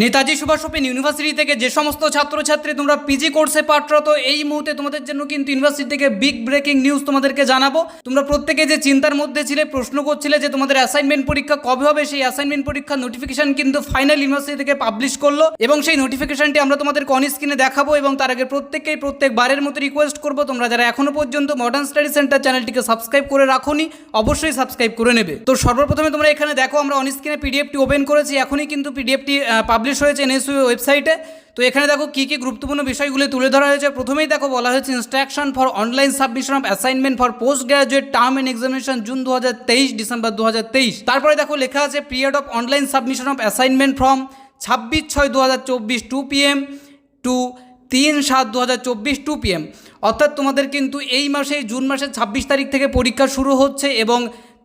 Netaji Subhash open university থেকে যে সমস্ত ছাত্রছাত্রী তোমরা পিজি কোর্সে পাঠরত, এই মুহূর্তে তোমাদের জন্য কিন্তু ইউনিভার্সিটি থেকে বিগ ব্রেকিং নিউজ তোমাদেরকে জানাব। তোমরা প্রত্যেকে যে চিন্তার মধ্যে ছিলে, প্রশ্ন করছিলে যে তোমাদের অ্যাসাইনমেন্ট পরীক্ষা কবে হবে, সেই অ্যাসাইনমেন্ট পরীক্ষার নোটিফিকেশন কিন্তু ফাইনাল ইউনিভার্সিটি থেকে পাবলিশ করল এবং সেই নোটিফিকেশনটি আমরা তোমাদের অন স্ক্রিনে দেখাবো এবং তার আগে প্রত্যেককেই বারের মতো রিকোয়েস্ট করব। তোমরা যারা এখনও পর্যন্ত মডার্ন স্টাডি সেন্টার চ্যানেলটিকে সাবস্ক্রাইব করে রাখোনি, অবশ্যই সাবস্ক্রাইব করে নেবে। তো সর্বপ্রথমে তোমরা এখানে দেখো, আমরা অন স্ক্রিনে পিডিএফটি ওপেন করেছি। এখনই কিন্তু পিডিএফটি পাবলিশ হয়েছে এনএসইউ ওয়েবসাইটে তো এখানে দেখো কী কী গুরুত্বপূর্ণ বিষয়গুলি তুলে ধরা হয়েছে। প্রথমেই দেখো বলা হয়েছে instruction for online submission of assignment for post graduate term end examination June দু হাজার তেইশ ডিসেম্বর দু হাজার তেইশ। তারপরে দেখো লেখা আছে period of online submission of assignment from ছাব্বিশ ছয় দু হাজার চব্বিশ টু পিএম টু তিন সাত দু হাজার চব্বিশ টু পিএম অর্থাৎ তোমাদের কিন্তু এই মাসে জুন মাসের ছাব্বিশ তারিখ থেকে পরীক্ষা শুরু হচ্ছে এবং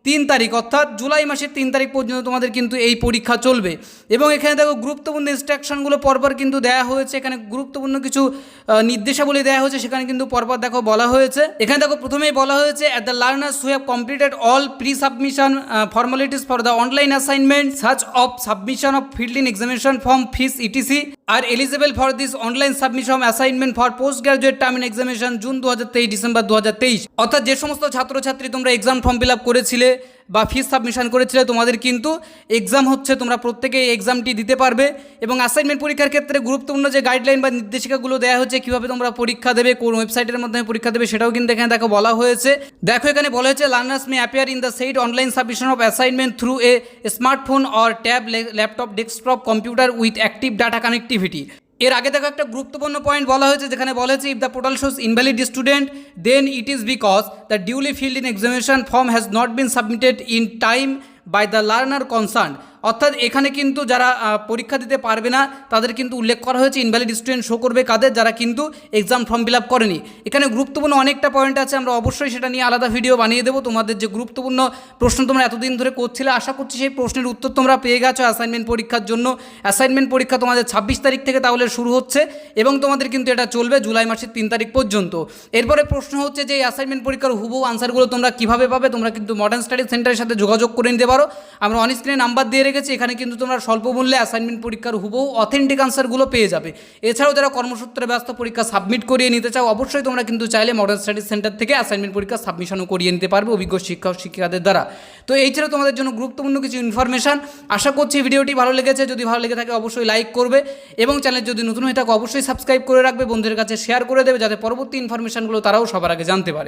তিন তারিখ, অর্থাৎ জুলাই মাসের তিন তারিখ পর্যন্ত তোমাদের কিন্তু এই পরীক্ষা চলবে। এবং এখানে দেখো গুরুত্বপূর্ণ ইনস্ট্রাকশনগুলো পরপর কিন্তু দেওয়া হয়েছে। এখানে গুরুত্বপূর্ণ কিছু নির্দেশাবলী দেওয়া হয়েছে, সেখানে কিন্তু পরপর দেখো বলা হয়েছে। এখানে দেখো প্রথমেই বলা হয়েছে at the learners who have completed all pre submission formalities for the online assignment search of submission of filled in examination form fees etc are eligible for this online submission assignment for post graduate term in examination June দু হাজার তেইশ December দু হাজার তেইশ অর্থাৎ যে সমস্ত ছাত্রছাত্রী তোমরা এক্সাম ফর্ম ফিল আপ করেছিলে বা ফিস সাবমিশন করেছিলে, তোমাদের কিন্তু এক্সাম হচ্ছে, তোমরা প্রত্যেকে এই এক্সামটি দিতে পারবে এবং অ্যাসাইনমেন্ট পরীক্ষার ক্ষেত্রে গুরুত্বপূর্ণ যে গাইডলাইন বা নির্দেশিকাগুলো দেওয়া হচ্ছে কীভাবে তোমরা পরীক্ষা দেবে, কোন ওয়েবসাইটের মাধ্যমে পরীক্ষা দেবে, সেটাও কিন্তু এখানে দেখো বলা হয়েছে। দেখো, এখানে বলা হয়েছে learners may appear in the said online submission of assignment through a smartphone or tab laptop desktop computer with active data connectivity এর আগে দেখো একটা গুরুত্বপূর্ণ পয়েন্ট বলা হয়েছে, যেখানে বলেছে if the portal shows invalid student then it is because the duly filled in examination form has not been submitted in time by the learner concern অর্থাৎ এখানে কিন্তু যারা পরীক্ষা দিতে পারবে না, তাদের কিন্তু উল্লেখ করা হয়েছে ইনভ্যালিড স্টুডেন্ট শো করবে কাদের, যারা কিন্তু এক্সাম ফর্ম ফিল আপ করেনি। এখানে গুরুত্বপূর্ণ অনেকটা পয়েন্ট আছে, আমরা অবশ্যই সেটা নিয়ে আলাদা ভিডিও বানিয়ে দেবো। তোমাদের যে গুরুত্বপূর্ণ প্রশ্ন তোমরা এতদিন ধরে করছিলে, আশা করছি সেই প্রশ্নের উত্তর তোমরা পেয়ে গেছো অ্যাসাইনমেন্ট পরীক্ষার জন্য। অ্যাসাইনমেন্ট পরীক্ষা তোমাদের ছাব্বিশ তারিখ থেকে তাহলে শুরু হচ্ছে এবং তোমাদের কিন্তু এটা চলবে জুলাই মাসের তিন তারিখ পর্যন্ত। এরপরে প্রশ্ন হচ্ছে যে অ্যাসাইনমেন্ট পরীক্ষার হুবহু আনসারগুলো তোমরা কীভাবে পাবে? তোমরা কিন্তু মডার্ন স্টাডি সেন্টারের সাথে যোগাযোগ করে নিতে পারো। আমরা অন স্ক্রিনে নাম্বার দিয়ে রেখেছি এখানে কিন্তু তোমরা স্বল্প মূল্যে অ্যাসাইনমেন্ট পরীক্ষার হুবহু অথেন্টিক আনসারগুলো পেয়ে যাবে। এছাড়াও যারা কর্মসূত্রে ব্যস্ত, পরীক্ষা সাবমিট করিয়ে নিতে চাও, অবশ্যই তোমরা কিন্তু চাইলে মডার্ন স্টাডি সেন্টার থেকে অ্যাসাইনমেন্ট পরীক্ষা সাবমিশনও করিয়ে নিতে পারবে অভিজ্ঞ শিক্ষক, শিক্ষিকাদের দ্বারা। তো এই ছিল তোমাদের জন্য গুরুত্বপূর্ণ কিছু ইনফরমেশন আশা করছি ভিডিওটি ভালো লেগেছে। যদি ভালো লেগে থাকে, অবশ্যই লাইক করবে এবং চ্যানেল যদি নতুন হয়ে থাকে, অবশ্যই সাবস্ক্রাইব করে রাখবে, বন্ধুদের কাছে শেয়ার করে দেবে, যাতে পরবর্তী ইনফরমেশনগুলো তারাও সবার আগে জানতে পারে।